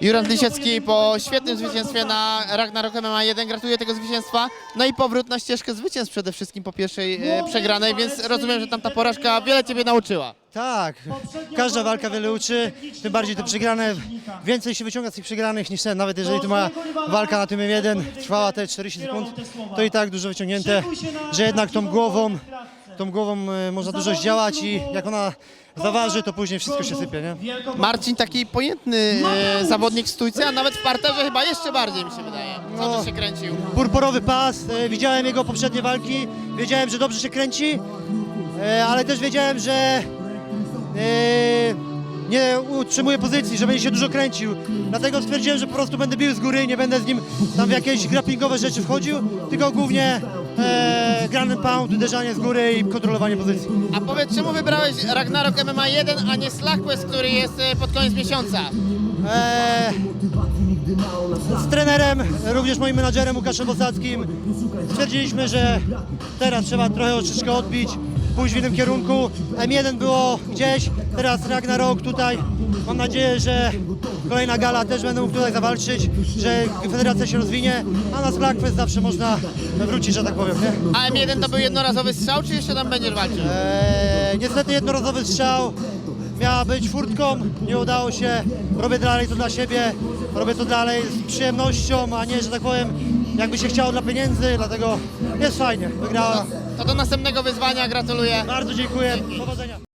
Jurand Lisiecki po świetnym zwycięstwie na Ragnarok MMA 1. Gratuluję tego zwycięstwa. No i powrót na ścieżkę zwycięstw przede wszystkim po pierwszej e, przegranej, więc rozumiem, że tam ta porażka wiele Ciebie nauczyła. Tak, każda walka wiele uczy, tym bardziej te przegrane, więcej się wyciąga z tych przegranych niż ten, nawet jeżeli tu moja walka na tym M1 trwała te 40 sekund, to i tak dużo wyciągnięte, że jednak tą głową, tą głową e, można dużo zdziałać i jak ona zaważy, to później wszystko się sypie, nie? Marcin taki pojętny e, zawodnik w stójce, a nawet w parterze chyba jeszcze bardziej mi się wydaje. Co No. tu się kręcił? Purpurowy pas, e, widziałem jego poprzednie walki, wiedziałem, że dobrze się kręci, e, ale też wiedziałem, że e, nie utrzymuje pozycji, że będzie się dużo kręcił. Dlatego stwierdziłem, że po prostu będę bił z góry, nie będę z nim tam w jakieś grapplingowe rzeczy wchodził, tylko głównie e, ground and pound, uderzanie z góry i kontrolowanie pozycji. A powiedz, czemu wybrałeś Ragnarok MMA 1, a nie Slackwest, który jest e, pod koniec miesiąca? E, z trenerem, również moim menadżerem Łukaszem Bosackim stwierdziliśmy, że teraz trzeba trochę troszeczkę odbić, pójść w innym kierunku. M1 było gdzieś, teraz Ragnarok tutaj. Mam nadzieję, że kolejna gala też będę mógł tutaj zawalczyć, że federacja się rozwinie, a na Slackfest zawsze można wrócić, że tak powiem. Nie? A M1 to był jednorazowy strzał, czy jeszcze tam będziesz walczył? Eee, niestety jednorazowy strzał miała być furtką, nie udało się. Robię dalej to dla siebie, robię to dalej z przyjemnością, a nie, że tak powiem, jakby się chciało dla pieniędzy, dlatego jest fajnie, wygrała. To do następnego wyzwania gratuluję. Bardzo dziękuję, powodzenia.